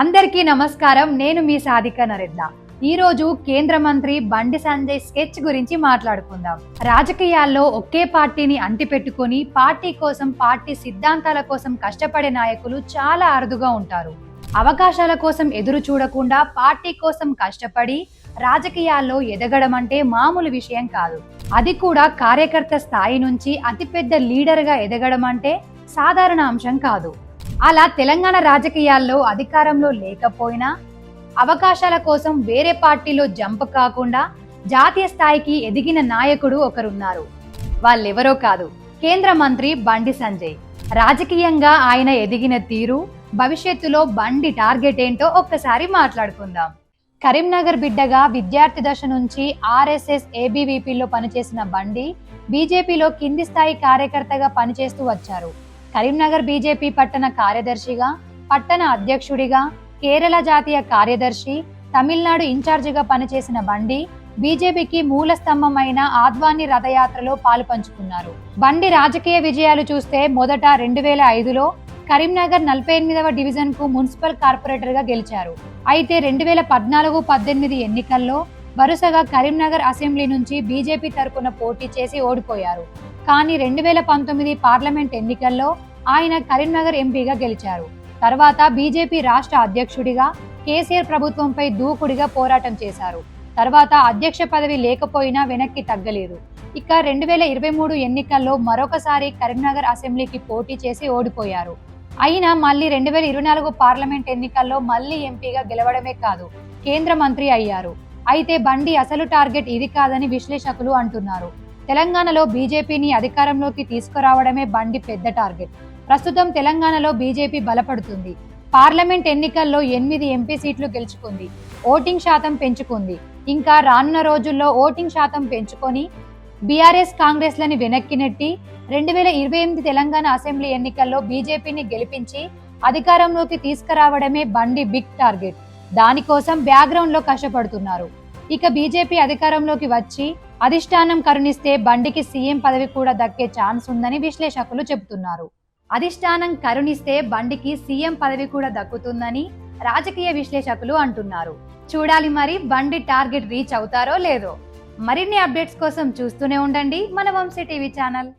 అందరికీ నమస్కారం. నేను మీ సాధిక నరేద్ల ఈరోజు కేంద్ర మంత్రి బండి సంజయ్ స్కెచ్ గురించి మాట్లాడుకుందాం. రాజకీయాల్లో ఒకే పార్టీని అంటిపెట్టుకొని పార్టీ కోసం పార్టీ సిద్ధాంతాల కోసం కష్టపడే నాయకులు చాలా అరుదుగా ఉంటారు. అవకాశాల కోసం ఎదురు చూడకుండా పార్టీ కోసం కష్టపడి రాజకీయాల్లో ఎదగడం అంటే మామూలు విషయం కాదు. అది కూడా కార్యకర్త స్థాయి నుంచి అతిపెద్ద లీడర్గా ఎదగడం అంటే సాధారణ అంశం కాదు. అలా తెలంగాణ రాజకీయాల్లో అధికారంలో లేకపోయినా అవకాశాల కోసం వేరే పార్టీలో జంప్ కాకుండా జాతీయ స్థాయికి ఎదిగిన నాయకుడు ఒకరున్నారు. వాళ్ళెవరో కాదు కేంద్ర మంత్రి బండి సంజయ్. రాజకీయంగా ఆయన ఎదిగిన తీరు భవిష్యత్తులో బండి టార్గెట్ ఏంటో ఒక్కసారి మాట్లాడుకుందాం. కరీంనగర్ బిడ్డగా విద్యార్థి దశ నుంచి ఆర్ఎస్ఎస్ ఏబీవీపీలో పనిచేసిన బండి బీజేపీలో కింది స్థాయి కార్యకర్తగా పనిచేస్తూ వచ్చారు. కరీంనగర్ బీజేపీ పట్టణ కార్యదర్శిగా పట్టణ అధ్యక్షుడిగా కేరళ జాతీయ కార్యదర్శి తమిళనాడు ఇన్ఛార్జిగా పనిచేసిన బండి బీజేపీకి మూల స్తంభమైన ఆద్వాని రథయాత్రలో పాలు పంచుకున్నారు. బండి రాజకీయ విజయాలు చూస్తే మొదట రెండు వేల ఐదులో కరీంనగర్ నలభై ఎనిమిదవ డివిజన్కు మున్సిపల్ కార్పొరేటర్గా గెలిచారు. అయితే రెండు వేల పద్నాలుగు పద్దెనిమిది ఎన్నికల్లో వరుసగా కరీంనగర్ అసెంబ్లీ నుంచి బీజేపీ తరపున పోటీ చేసి ఓడిపోయారు. కానీ రెండు వేల పంతొమ్మిది పార్లమెంట్ ఎన్నికల్లో ఆయన కరీంనగర్ ఎంపీగా గెలిచారు. తర్వాత బీజేపీ రాష్ట్ర అధ్యక్షుడిగా కేసీఆర్ ప్రభుత్వంపై దూకుడిగా పోరాటం చేశారు. తర్వాత అధ్యక్ష పదవి లేకపోయినా వెనక్కి తగ్గలేదు. ఇక రెండు వేల ఇరవై మూడు ఎన్నికల్లో మరొకసారి కరీంనగర్ అసెంబ్లీకి పోటీ చేసి ఓడిపోయారు. అయినా మళ్ళీ రెండు వేల ఇరవై నాలుగు పార్లమెంట్ ఎన్నికల్లో మళ్ళీ ఎంపీగా గెలవడమే కాదు కేంద్ర మంత్రి అయ్యారు. అయితే బండి అసలు టార్గెట్ ఇది కాదని విశ్లేషకులు అంటున్నారు. తెలంగాణలో బీజేపీని అధికారంలోకి తీసుకురావడమే బండి పెద్ద టార్గెట్. ప్రస్తుతం తెలంగాణలో బీజేపీ బలపడుతుంది. పార్లమెంట్ ఎన్నికల్లో ఎనిమిది ఎంపీ సీట్లు గెలుచుకుంది. ఓటింగ్ శాతం పెంచుకుంది. ఇంకా రానున్న రోజుల్లో ఓటింగ్ శాతం పెంచుకొని బీఆర్ఎస్ కాంగ్రెస్ లని వెనక్కి నెట్టి రెండు వేల ఇరవై ఎనిమిది తెలంగాణ అసెంబ్లీ ఎన్నికల్లో బీజేపీని గెలిపించి అధికారంలోకి తీసుకురావడమే బండి బిగ్ టార్గెట్. దానికోసం బ్యాక్గ్రౌండ్లో కష్టపడుతున్నారు. ఇక బీజేపీ అధికారంలోకి వచ్చి అధిష్టానం కరుణిస్తే బండికి సీఎం పదవి కూడా దక్కే ఛాన్స్ ఉందని విశ్లేషకులు చెబుతున్నారు. అధిష్టానం కరుణిస్తే బండికి సీఎం పదవి కూడా దక్కుతుందని రాజకీయ విశ్లేషకులు అంటున్నారు. చూడాలి మరి బండి టార్గెట్ రీచ్ అవుతారో లేదో. మరిన్ని అప్డేట్స్ కోసం చూస్తూనే ఉండండి మన వంశీ టీవీ ఛానల్.